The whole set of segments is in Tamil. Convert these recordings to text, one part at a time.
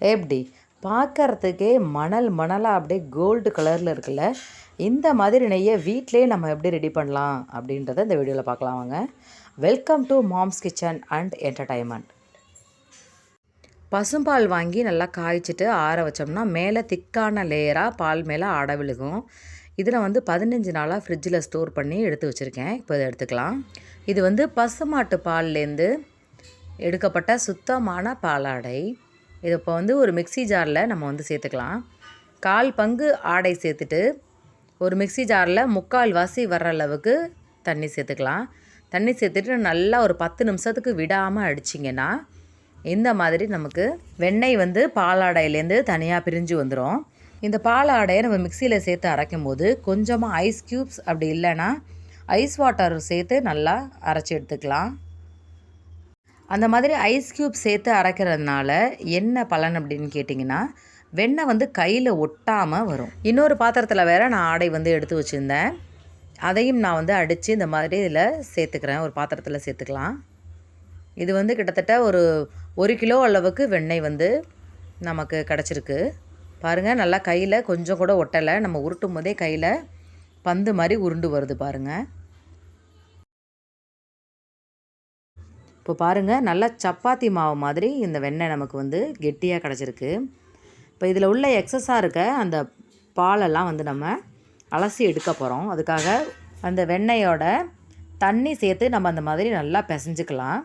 எப்படி? பார்க்கறதுக்கே மணல் மணலாக அப்படியே கோல்டு கலரில் இருக்குல்ல? இந்த மாதிரி நெய்யை வீட்டிலே நம்ம எப்படி ரெடி பண்ணலாம் அப்படின்றத இந்த வீடியோவில் பார்க்கலாம் வாங்க. Welcome to mom's kitchen and entertainment பசும்பால் வாங்கி நல்லா காய்ச்சிட்டு ஆற வச்சோம்னா மேலே திக்கான லேயராக பால் மேலே ஆட விழுகும். இதில் வந்து பதினஞ்சு நாளாக ஃப்ரிட்ஜில் ஸ்டோர் பண்ணி எடுத்து வச்சுருக்கேன். இப்போ இதை எடுத்துக்கலாம். இது வந்து பசுமாட்டு பால்லேருந்து எடுக்கப்பட்ட சுத்தமான பாலாடை. இது இப்போ வந்து ஒரு மிக்ஸி ஜாரில் நம்ம வந்து சேர்த்துக்கலாம். கால் பங்கு ஆடை சேர்த்துட்டு ஒரு மிக்ஸி ஜாரில் முக்கால் வாசி வர்ற அளவுக்கு தண்ணி சேர்த்துக்கலாம். தண்ணி சேர்த்துட்டு நல்லா ஒரு பத்து நிமிஷத்துக்கு விடாமல் அடிச்சிங்கன்னா இந்த மாதிரி நமக்கு வெண்ணெய் வந்து பாலாடையிலேருந்து தனியாக பிரிஞ்சு வந்துடும் இந்த பாலாடையை நம்ம மிக்சியில் சேர்த்து அரைக்கும் போது கொஞ்சமாக ஐஸ் க்யூப்ஸ் அப்படி இல்லைன்னா ஐஸ் வாட்டர் சேர்த்து நல்லா அரைச்சி எடுத்துக்கலாம். அந்த மாதிரி ஐஸ் க்யூப் சேர்த்து அரைக்கிறதுனால என்ன பலன் அப்படின்னு கேட்டிங்கன்னா வெண்ணெய் வந்து கையில் ஒட்டாமல் வரும். இன்னொரு பாத்திரத்தில் வேற நான் ஆடை வந்து எடுத்து வச்சுருந்தேன். அதையும் நான் வந்து அடித்து இந்த மாதிரி இதில் சேர்த்துக்கிறேன். ஒரு பாத்திரத்தில் சேர்த்துக்கலாம். இது வந்து கிட்டத்தட்ட ஒரு ஒரு கிலோ அளவுக்கு வெண்ணெய் வந்து நமக்கு கிடச்சிருக்கு. பாருங்கள் நல்லா கையில் கொஞ்சம் கூட ஒட்டலை. நம்ம உருட்டும் போதே கையில் பந்து மாதிரி உருண்டு வருது பாருங்கள் இப்போ பாருங்கள் நல்லா சப்பாத்தி மாவு மாதிரி இந்த வெண்ணெய் நமக்கு வந்து கெட்டியாக கிடச்சிருக்கு. இப்போ இதில் உள்ள எக்ஸஸாக இருக்க அந்த பாலெல்லாம் வந்து நம்ம அலசி எடுக்க போகிறோம் அதுக்காக அந்த வெண்ணெயோட தண்ணி சேர்த்து நம்ம அந்த மாதிரி நல்லா பிசைஞ்சுக்கலாம்.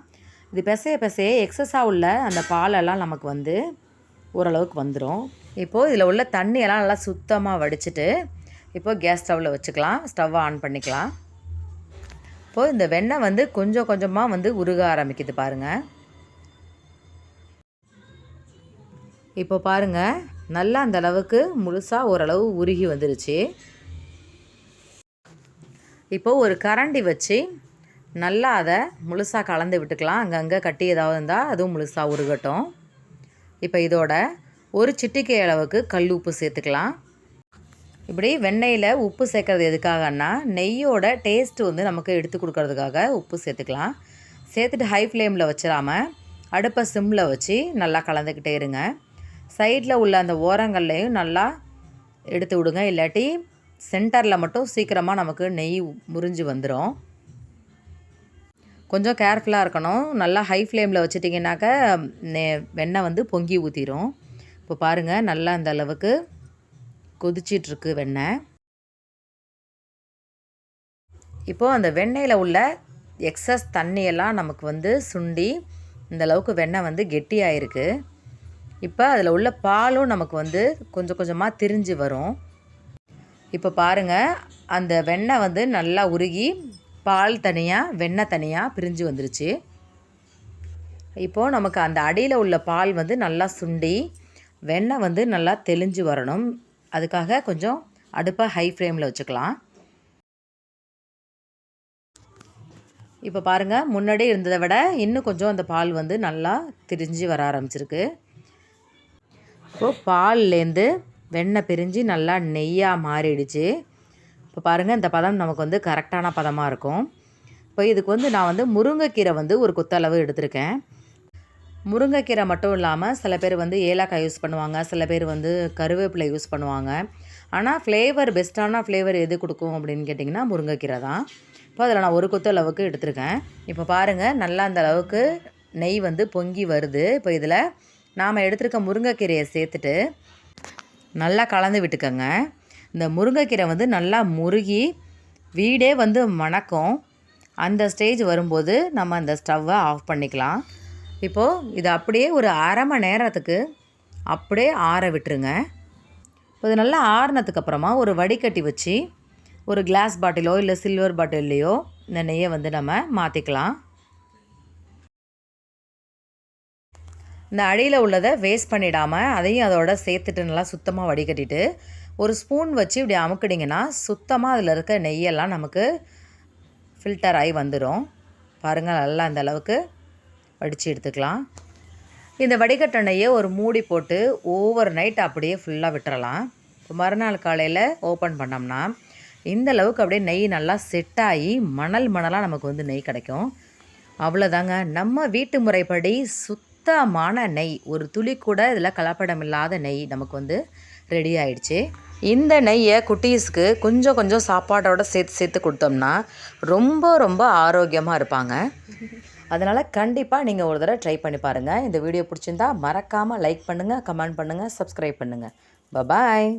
இது பிசைய பிசைய எக்ஸஸாக உள்ள அந்த பாலெல்லாம் நமக்கு வந்து ஓரளவுக்கு வந்துடும் இப்போது இதில் உள்ள தண்ணியெல்லாம் நல்லா சுத்தமாக வடிச்சிட்டு இப்போது கேஸ் ஸ்டவ்வில் வச்சுக்கலாம். ஸ்டவ்வை ஆன் பண்ணிக்கலாம். இப்போது இந்த வெண்ணெய் வந்து கொஞ்சம் கொஞ்சமாக வந்து உருக ஆரம்பிக்குது பாருங்கள் இப்போ பாருங்கள் நல்லா அந்த அளவுக்கு முழுசாக ஓரளவு உருகி வந்துருச்சு. இப்போது ஒரு கரண்டி வச்சு நல்லா அதை முழுசாக கலந்து விட்டுக்கலாம். அங்கங்கே கட்டி ஏதாவது இருந்தால் அதுவும் முழுசாக உருகட்டும். இப்போ இதோட ஒரு சிட்டிக்கை அளவுக்கு கல் உப்பு சேர்த்துக்கலாம். இப்படி வெண்ணெயில் உப்பு சேர்க்குறது எதுக்காகன்னா நெய்யோட டேஸ்ட்டு வந்து நமக்கு எடுத்து கொடுக்கறதுக்காக உப்பு சேர்த்துக்கலாம். சேர்த்துட்டு ஹை ஃப்ளேமில் வச்சிடாம அடுப்பை சிம்மில் வச்சு நல்லா கலந்துக்கிட்டே இருங்க. சைடில் உள்ள அந்த ஓரங்கள்லையும் நல்லா எடுத்து விடுங்க. இல்லாட்டி சென்டரில் மட்டும் சீக்கிரமாக நமக்கு நெய் முறிஞ்சு வந்துடும் கொஞ்சம் கேர்ஃபுல்லாக இருக்கணும். நல்லா ஹை ஃப்ளேமில் வச்சுட்டிங்கனாக்கா நெ வெண்ணெய் வந்து பொங்கி ஊற்றிடும் இப்போ பாருங்கள் நல்லா அந்த அளவுக்கு கொதிச்சிட்ருக்கு வெண்ணெய் இப்போது அந்த வெண்ணெயில் உள்ள எக்ஸஸ் தண்ணியெல்லாம் நமக்கு வந்து சுண்டி இந்த அளவுக்கு வெண்ணெய் வந்து கெட்டியாயிருக்கு. இப்போ அதில் உள்ள பாலும் நமக்கு வந்து கொஞ்சம் கொஞ்சமாக திரிஞ்சு வரும். இப்போ பாருங்கள் அந்த வெண்ணெய் வந்து நல்லா உருகி பால் தனியாக வெண்ணெய் தனியாக பிரிஞ்சு வந்துருச்சு. இப்போது நமக்கு அந்த அடியில் உள்ள பால் வந்து நல்லா சுண்டி வெண்ணெய் வந்து நல்லா தெளிஞ்சு வரணும். அதுக்காக கொஞ்சம் அடுப்பை ஹை ஃப்ளேமில் வச்சுக்கலாம். இப்போ பாருங்கள் முன்னாடி இருந்ததை விட இன்னும் கொஞ்சம் அந்த பால் வந்து நல்லா திரிஞ்சு வர ஆரம்பிச்சிருக்கு. இப்போது பால்லேருந்து வெண்ணெய் பிரிஞ்சு நல்லா நெய்யாக மாறிடுச்சு. இப்போ பாருங்கள் இந்த பதம் நமக்கு வந்து கரெக்டான பதமாக இருக்கும். இப்போ இதுக்கு வந்து நான் வந்து முருங்கைக்கீரை வந்து ஒரு கொத்தளவு எடுத்திருக்கேன். முருங்கைக்கீரை மட்டும் இல்லாமல் சில பேர் வந்து ஏலக்காய் யூஸ் பண்ணுவாங்க. சில பேர் வந்து கருவேப்பிலை யூஸ் பண்ணுவாங்க. ஆனால் ஃப்ளேவர் பெஸ்ட்டான ஃப்ளேவர் எது கொடுக்கும் அப்படின்னு கேட்டிங்கன்னா முருங்கைக்கீரை தான். இப்போ அதில் நான் ஒரு கொத்து அளவுக்கு எடுத்திருக்கேன். இப்போ பாருங்கள் நல்லா அந்த அளவுக்கு நெய் வந்து பொங்கி வருது. இப்போ இதில் நாம் எடுத்திருக்க முருங்கைக்கீரையை சேர்த்துட்டு நல்லா கலந்து விட்டுக்கோங்க. இந்த முருங்கைக்கீரை வந்து நல்லா முருகி வீடே வந்து மணக்கும். அந்த ஸ்டேஜ் வரும்போது நம்ம அந்த ஸ்டவ்வை ஆஃப் பண்ணிக்கலாம். இப்போது இது அப்படியே ஒரு அரை மணி நேரத்துக்கு அப்படியே ஆற விட்டுருங்க. இப்போ இது நல்லா ஆறுனதுக்கப்புறமா ஒரு வடிகட்டி வச்சு ஒரு கிளாஸ் பாட்டிலோ இல்லை சில்வர் பாட்டில்லையோ இந்த நெய்யை வந்து நம்ம மாற்றிக்கலாம் இந்த அடியில் உள்ளதை வேஸ்ட் பண்ணிடாமல் அதையும் அதோட சேர்த்துட்டு நல்லா சுத்தமாக வடிகட்டிட்டு ஒரு ஸ்பூன் வச்சு இப்படி அமுக்கிட்டிங்கன்னா சுத்தமாக அதில் இருக்க நெய்யெல்லாம் நமக்கு ஃபில்டர் ஆகி வந்துடும் பாருங்கள் நல்லா அந்த அளவுக்கு வடித்து எடுத்துக்கலாம். இந்த வடிகட்ட நெய்யை ஒரு மூடி போட்டு ஓவர் நைட் அப்படியே ஃபுல்லாக விட்டுறலாம். இப்போ மறுநாள் காலையில் ஓப்பன் பண்ணோம்னா இந்த அளவுக்கு அப்படியே நெய் நல்லா செட் ஆகி மணல் மணலாக நமக்கு வந்து நெய் கிடைக்கும். அவ்வளோதாங்க நம்ம வீட்டு முறைப்படி சுத்தமான நெய் ஒரு துளி கூட இதில் கலப்படம் இல்லாத நெய் நமக்கு வந்து ரெடி ஆயிடுச்சு. இந்த நெய்யை குட்டீஸ்க்கு கொஞ்சம் கொஞ்சம் சாப்பாடோட சேர்த்து சேர்த்து கொடுத்தோம்னா ரொம்ப ரொம்ப ஆரோக்கியமாக இருப்பாங்க. அதனால் கண்டிப்பாக நீங்கள் ஒரு தடவை ட்ரை பண்ணி பாருங்கள் இந்த வீடியோ பிடிச்சிருந்தா மறக்காமல் லைக் பண்ணுங்கள் கமெண்ட் பண்ணுங்கள் சப்ஸ்கிரைப் பண்ணுங்கள் பபாய்